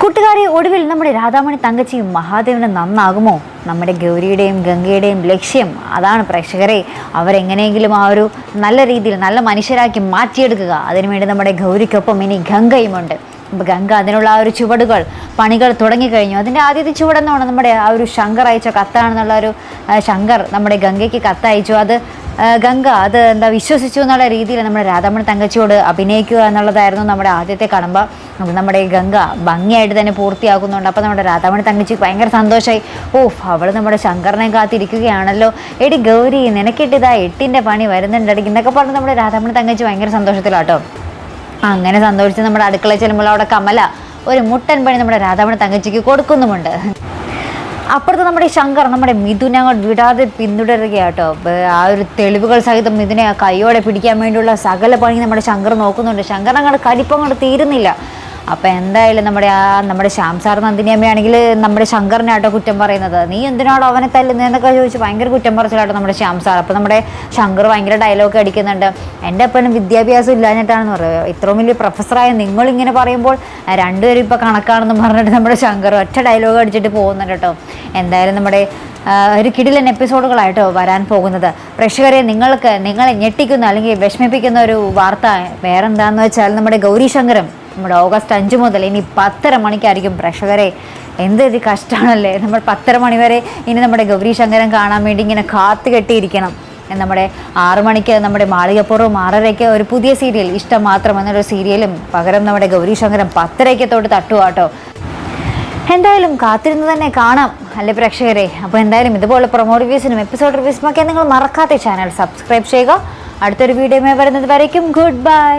കൂട്ടുകാരെ ഒടുവിൽ നമ്മുടെ രാധാമണി തങ്കച്ചിയും മഹാദേവനും നന്നാകുമോ? നമ്മുടെ ഗൗരിയുടെയും ഗംഗയുടെയും ലക്ഷ്യം അതാണ് പ്രേക്ഷകരെ. അവരെങ്ങനെയെങ്കിലും ആ ഒരു നല്ല രീതിയിൽ നല്ല മനുഷ്യരാക്കി മാറ്റിയെടുക്കുക. അതിനുവേണ്ടി നമ്മുടെ ഗൗരിക്കൊപ്പം ഇനി ഗംഗയുമുണ്ട്. അപ്പോൾ ഗംഗ അതിനുള്ള ആ ഒരു ചുവടുകൾ പണികൾ തുടങ്ങിക്കഴിഞ്ഞു. അതിന്റെ ആദ്യത്തെ ചുവടെന്നാണ് നമ്മുടെ ആ ഒരു ശങ്കർ അയച്ച കത്താണെന്നുള്ള ഒരു ശങ്കർ നമ്മുടെ ഗംഗയ്ക്ക് കത്തയച്ചു. അത് ഗംഗ അത് എന്താ വിശ്വസിച്ചു എന്നുള്ള രീതിയിൽ നമ്മുടെ രാധാമണി തങ്കച്ചിയോട് അഭിനയിക്കുക എന്നുള്ളതായിരുന്നു നമ്മുടെ ആദ്യത്തെ കടമ്പ. നമ്മുടെ ഈ ഗംഗ ഭംഗിയായിട്ട് തന്നെ പൂർത്തിയാക്കുന്നുണ്ട്. അപ്പോൾ നമ്മുടെ രാധാമണി തങ്കച്ചിക്ക് ഭയങ്കര സന്തോഷമായി ഓഫ് അവൾ നമ്മുടെ ശങ്കറിനെ കാത്തിരിക്കുകയാണല്ലോ. എടി ഗൗരി നിനക്കിട്ടിതാ എട്ടിന്റെ പണി വരുന്നുണ്ടടി എന്നൊക്കെ പറഞ്ഞ് നമ്മുടെ രാധാമണി തങ്കച്ചി ഭയങ്കര സന്തോഷത്തിലാട്ടോ. അങ്ങനെ സന്തോഷിച്ച് നമ്മുടെ അടുക്കളയിൽ ചെല്ലുമ്പോൾ അവിടെ കമല ഒരു മുട്ടൻ പണി നമ്മുടെ രാധാമണി തങ്കച്ചിക്ക് കൊടുക്കുന്നുമുണ്ട്. അപ്പുറത്ത് നമ്മുടെ ശങ്കർ നമ്മുടെ മിഥുനെ അങ്ങോട്ട് വിടാതെ പിന്തുടരുകയാട്ടോ. ആ ഒരു തെളിവുകൾ സഹിതം മിഥുനെ കൈയോടെ പിടിക്കാൻ വേണ്ടിയുള്ള സകല പണി നമ്മുടെ ശങ്കർ നോക്കുന്നുണ്ട്. ശങ്കർ അങ്ങോട്ട് കലിപ്പം അങ്ങോട്ട് തീരുന്നില്ല. അപ്പം എന്തായാലും നമ്മുടെ ആ നമ്മുടെ ശ്യാം സാർ നന്ദിനി അമ്മയാണെങ്കിൽ നമ്മുടെ ശങ്കറിനാട്ടോ കുറ്റം പറയുന്നത്. നീ എന്തിനാണോ അവനെ തല്ലുന്നതെന്നൊക്കെ ചോദിച്ചു ഭയങ്കര കുറ്റം പറച്ചിലാട്ടോ നമ്മുടെ ശ്യാം സാർ. അപ്പോൾ നമ്മുടെ ശങ്കർ ഭയങ്കര ഡയലോഗ് അടിക്കുന്നുണ്ട്. എന്റെ അപ്പനും വിദ്യാഭ്യാസം ഇല്ലാഞ്ഞിട്ടാണെന്ന് പറയുക ഇത്രയും വലിയ പ്രൊഫസറായ നിങ്ങളിങ്ങനെ പറയുമ്പോൾ രണ്ടുപേരും ഇപ്പോൾ കണക്കാണെന്ന് പറഞ്ഞിട്ട് നമ്മുടെ ശങ്കർ ഒറ്റ ഡയലോഗ് അടിച്ചിട്ട് പോകുന്നുണ്ട് കേട്ടോ. എന്തായാലും നമ്മുടെ ഒരു കിടിലൻ എപ്പിസോഡുകളായിട്ടോ വരാൻ പോകുന്നത്. പ്രേക്ഷകരെ നിങ്ങൾക്ക് നിങ്ങളെ ഞെട്ടിക്കുന്ന അല്ലെങ്കിൽ വിഷമിപ്പിക്കുന്ന ഒരു വാർത്ത വേറെന്താന്ന് വെച്ചാൽ നമ്മുടെ ഗൗരീശങ്കരം നമ്മുടെ ഓഗസ്റ്റ് അഞ്ച് മുതൽ ഇനി പത്തര മണിക്കായിരിക്കും പ്രേക്ഷകരെ. എന്തൊരു കഷ്ടമാണല്ലേ നമ്മൾ പത്തര മണി വരെ ഇനി നമ്മുടെ ഗൗരി ശങ്കരൻ കാണാൻ വേണ്ടി ഇങ്ങനെ കാത്തു കെട്ടിയിരിക്കണം. നമ്മുടെ ആറു മണിക്ക് നമ്മുടെ മാളികപ്പുറവും ആറരയ്ക്ക് ഒരു പുതിയ സീരിയൽ ഇഷ്ടം മാത്രം എന്നൊരു സീരിയലും പകരം നമ്മുടെ ഗൗരി ശങ്കരൻ പത്തരയ്ക്ക് തൊട്ട് തട്ടുവാട്ടോ എന്തായാലും കാത്തിരുന്ന് തന്നെ കാണാം അല്ലെ പ്രേക്ഷകരെ? അപ്പോൾ എന്തായാലും ഇതുപോലെ പ്രൊമോ റിവ്യൂസിനും എപ്പിസോഡ് റിവ്യൂസിനും ഒക്കെ നിങ്ങൾ മറക്കാത്ത ചാനൽ സബ്സ്ക്രൈബ് ചെയ്യുക. അടുത്തൊരു വീഡിയോ വരുന്നത് വരയ്ക്കും. Good bye